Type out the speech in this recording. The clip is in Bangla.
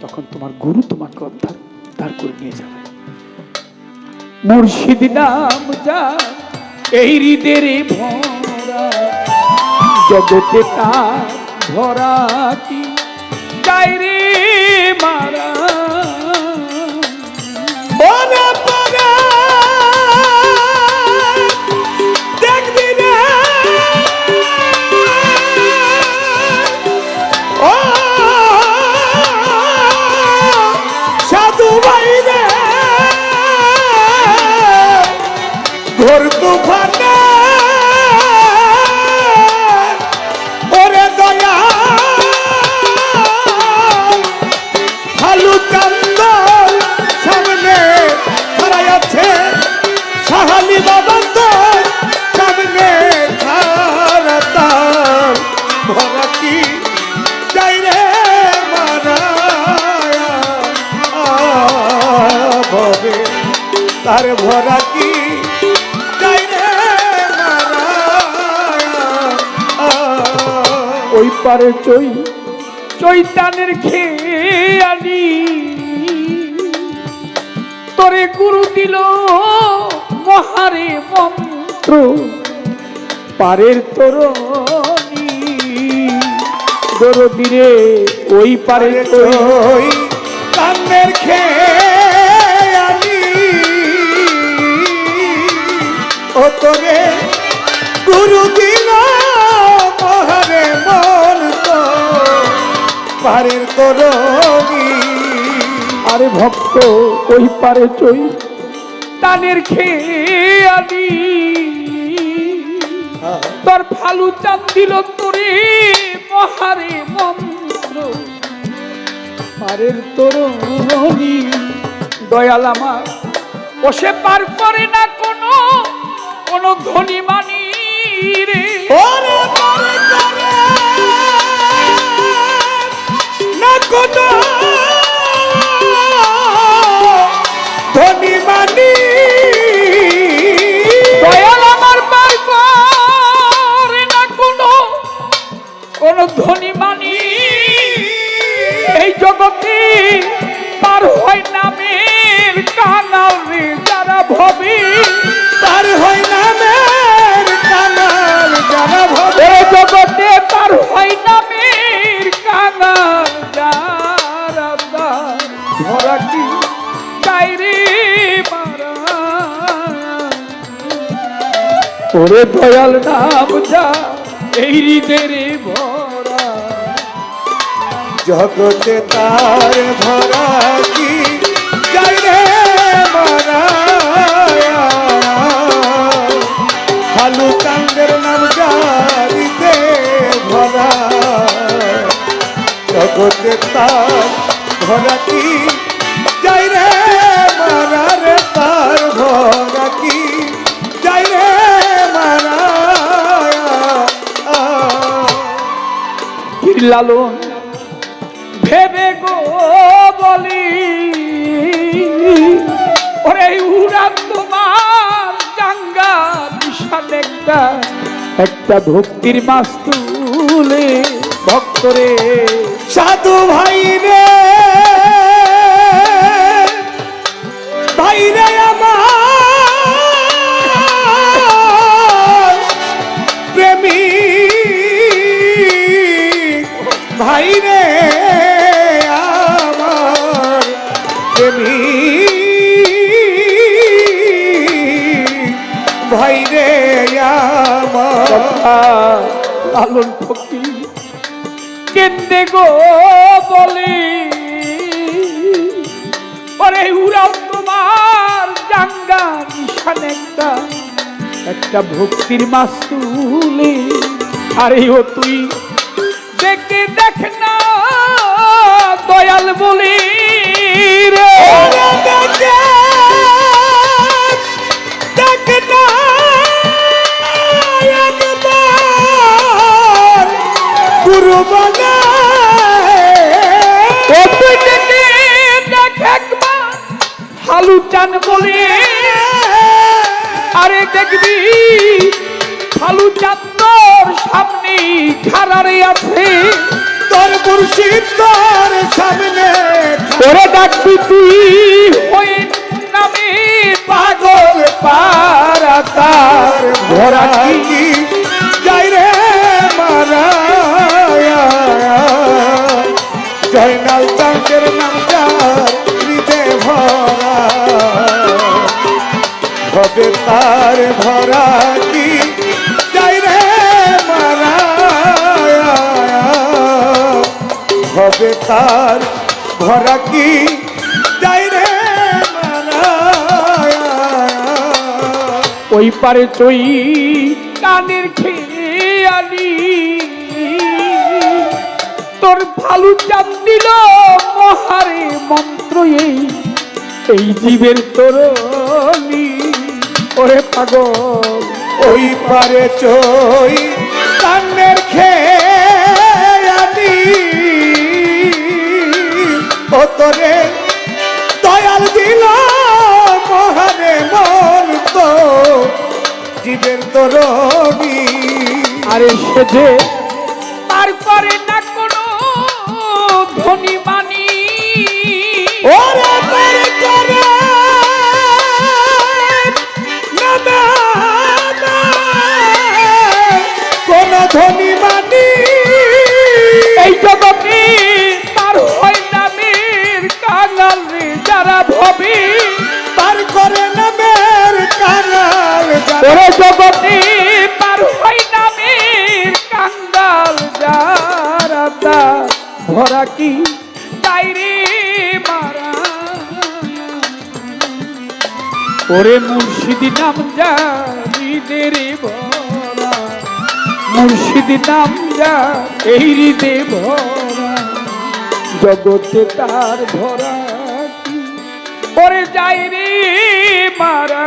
তখন তোমার গুরু তোমাকে উদ্ধার করে নিয়ে যাবে। মুর্শিদ নাম যা এই হৃদের ভরা। জগতে তার ভরা কি? যাই তার ভরা কি? ওই পারে চই চৈতানের খেয়ালি। তোরে গুরু দিল মহারে মন্ত্র পারের তরণী। দরদিরে ওই পারে চই কান্নের খেয়ালি। ও তোরে গুরু দিল মহারে মন তো, পারের তরণী। আরে ভক্ত, ওই পারে চই তানের খেয়ালি তোর ফালু চান দিল তোরে, মহারে মন্ত্র পারের তরুণী, দয়াল আমার বসে পার করে না। কোনো ধনী মানি রে। ওরে করে না কোনো ধনী মানি দয়াল আমার পার করে না কোনো কোনো ধনী মানি এই জগতে পার হয় নামের কানাল রে যারা ভবি তার হয় ওরে দয়াল নাম যা, এই হৃদের ভরা। জগতে তার ভরা কি? যাই রে মারা, হালু কান্দের নাম জারিতে ভরা। জগতে তার ভরা কি? লালন। ভেবে গো বলি, ওরে উড়ান তোমার জাঙ্গা বিশাল একটা একটা ভক্তির মাস তুলে ভক্তরে। সাধু ভাই রে ভাই রে ভাই রে আমার প্রেমী। ভাই রে আমার। লালন ফকির। কেন্দে গো বলি। ওরে উড়াও তোমার জাঙ্গা নিশান একটা। একটা ভক্তির মাস তুলে আরে ও তুই দেখে দেখ না দয়াল বলি রে। গুরু বলে হালু চান বলি। আরে দেখবি ফালু চাঁদর সামনে খারারে আছে। তোর মুর্শিদ তোর সামনে ডাকবি তুই ওই নামে পাগল পারা তার ভরা কি যাই রে মারা জয়নাল চাঁদের নাম যার হৃদে ভরা। হবে তার ভরা কি হবে তার ভরা কি? যাই রে ওই পারে চই কানের খেয়ালি। তোর ভালু চান দিল মহারে মন্ত্র এই এই জীবের তরলি ওরে পাগল। ওই পারে চই তরবি আরে সেজে তারপরে না কোনো ধনী মানি ওরে পারে করে কোন ধনী মানি এই জগতে তার হয় নামের কাঙাল যারা ভবে। পার করে নামের কানাল ওরে জগতে ওরে মুর্শিদি নাম জানি রে ভরা মুর্শিদি নাম যা এই হৃদে ভরা জগতে তার ভরা ওরে যাই রে মারা।